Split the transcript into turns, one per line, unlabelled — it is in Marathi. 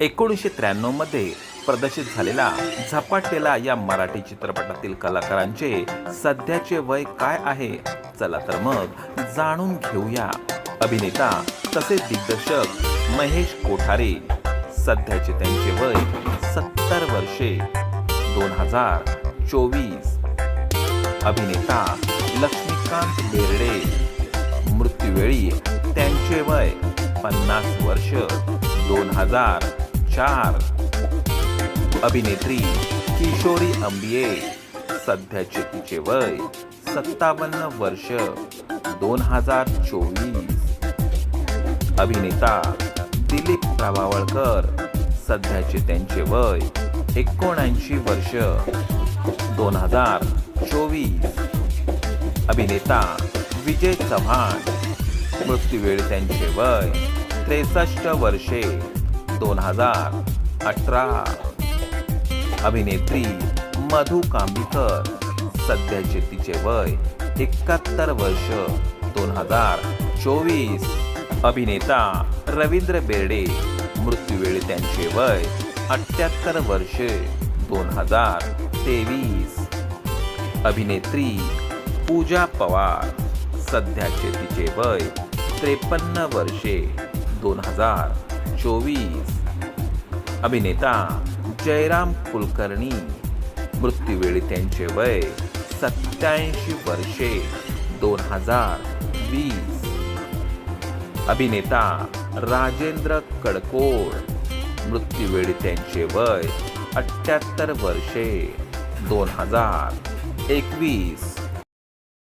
एकोणीसशे त्र्याण्णवमध्ये प्रदर्शित झालेला झपाटलेला या मराठी चित्रपटातील कलाकारांचे सध्याचे वय काय आहे? चला तर मग जाणून घेऊया. अभिनेता तसेच दिग्दर्शक महेश कोठारे. सध्याचे त्यांचे वय सत्तर वर्षे. दोन हजार चोवीस. अभिनेता लक्ष्मीकांत बेर्डे. मृत्यूवेळी त्यांचे वय पन्नास वर्ष. दोन हजार चार. अभिनेत्री किशोरी अंबिये सध्याचे तिचे वय सत्तावन्न वर्ष दोन हजार चोवीस. अभिनेता दिलीप प्रभावळकर सध्याचे त्यांचे वय एकोणऐंशी वर्ष दोन हजार चोवीस. अभिनेता विजय चव्हाण मृत्यूवेळ त्यांचे वय त्रेसष्ट वर्षे दोन हजार अठरा. अभिनेत्री मधु कांबीकर सध्याचे तिचे वय एकाहत्तर वर्ष दोन हजार चोवीस. अभिनेता रवींद्र बेर्डे मृत्यूवेळी त्यांचे वय अठ्याहत्तर वर्षे दोन हजार तेवीस. अभिनेत्री पूजा पवार सध्याचे तिचे वय त्रेपन्न वर्षे दोन हजार चोवीस. अभिनेता जयराम कुलकर्णी. मृत्यूवेळी त्यांचे वय सत्याऐंशी वर्षे दोन हजार वीस. अभिनेता राजेंद्र कडकोड मृत्यूवेळी त्यांचे वय अठ्ठ्याहत्तर वर्षे दोन हजार एकवीस.